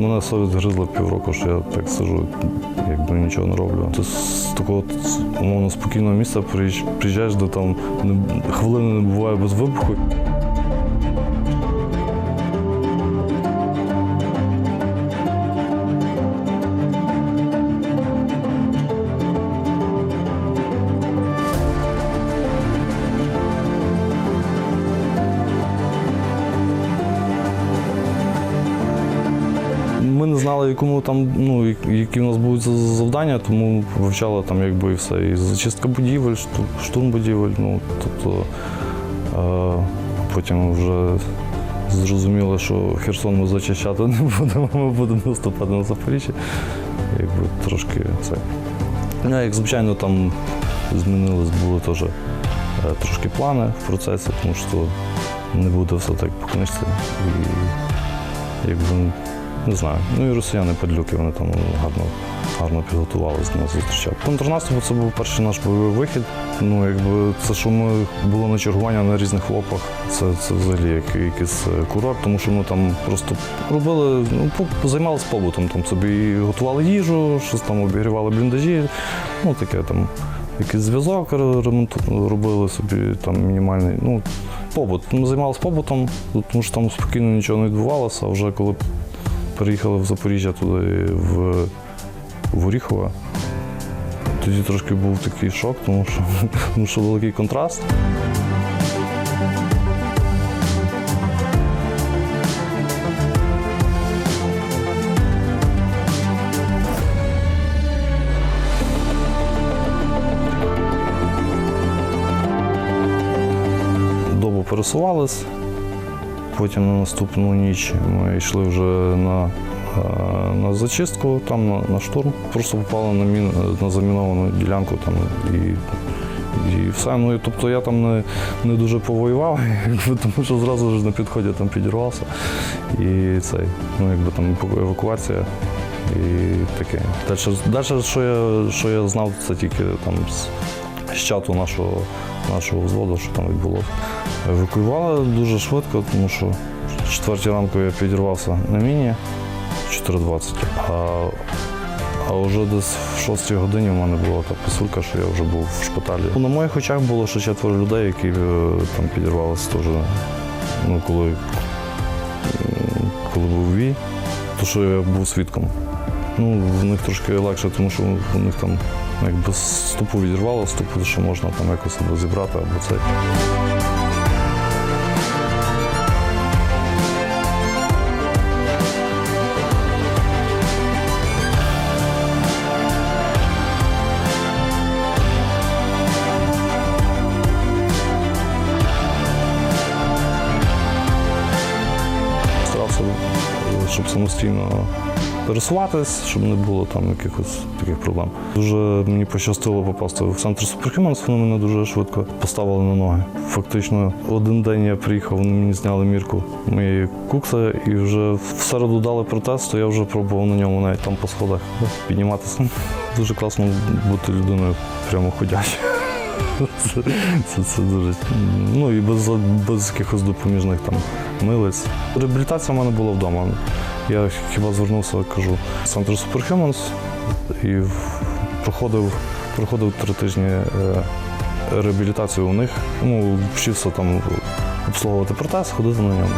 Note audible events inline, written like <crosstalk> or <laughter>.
мене совість гризла півроку, що я так сижу, якби нічого не роблю. Ти з такого умовно спокійного місця приїжджаєш, де там хвилини не буває без вибуху. Знали, якому там, ну, які в нас будуть завдання, тому вивчали там якби і все. І зачистка будівель, штурм будівель. Ну, тобто, е, потім вже зрозуміли, що Херсон ми зачищати <laughs> не будемо, ми будемо наступати на Запоріжжя. Якби трошки це. Ну, як звичайно, там змінились, були теж е, трошки плани в процесі, тому що не буде все так по книжці. І якби не знаю. Ну і росіяни падлюки, вони там гарно, гарно підготувалися до нас зустрічати. Контрнаступ це був перший наш бойовий вихід. Ну, якби це, що ми були на чергування на різних лопах, це, це взагалі як якийсь е, курорт, тому що ми там просто робили, ну, займалися побутом, там собі готували їжу, щось там обігрівали бліндажі, ну таке там. Якийсь зв'язок ре- ремонту робили собі там мінімальний. Ну, побут. Ми займалися побутом, тому що там спокійно нічого не відбувалося, а вже коли переїхали в Запоріжжя туди в, в Оріхове. Тоді трошки був такий шок, тому що, <laughs> тому що великий контраст. Добу пересувались. Потім на наступну ніч ми йшли вже на, е, на зачистку, там на, на штурм. Просто попали на, мін, на заміновану ділянку там, і, і все. Ну, і, тобто я там не, не дуже повоював, якби, <laughs> тому що зразу ж на підході там підірвався. І цей, ну, якби там евакуація і таке. Далі, далі що, я, що я знав, це тільки там з, з чату нашого, нашого взводу, що там відбулося. Евакуювали дуже швидко, тому що в четвертій ранку я підірвався на міні 4.20, а, а вже десь в 6 годині в мене була та писулька, що я вже був в шпиталі. На моїх очах було ще четверо людей, які е, там підірвалися теж, ну, коли, коли був вій, то що я був свідком. Ну, в них трошки легше, тому що у них там якби стопу відірвало, стопу ще можна там якось або зібрати, або це. Щоб самостійно пересуватись, щоб не було там якихось таких проблем. Дуже мені пощастило попасти в центр Суперхіманс, вони мене дуже швидко поставили на ноги. Фактично, один день я приїхав, вони мені зняли мірку моєї кукси і вже в середу дали протест, то я вже пробував на ньому навіть там по сходах підніматися. Дуже класно бути людиною прямо ходячою. Це, це, це дуже. Ну і без, без якихось допоміжних там милиць. Реабілітація в мене була вдома. Я хіба звернувся, кажу, в центр Superhumans і проходив, проходив три тижні е, реабілітацію у них. Ну, вчився там обслуговувати протез, ходити на ньому.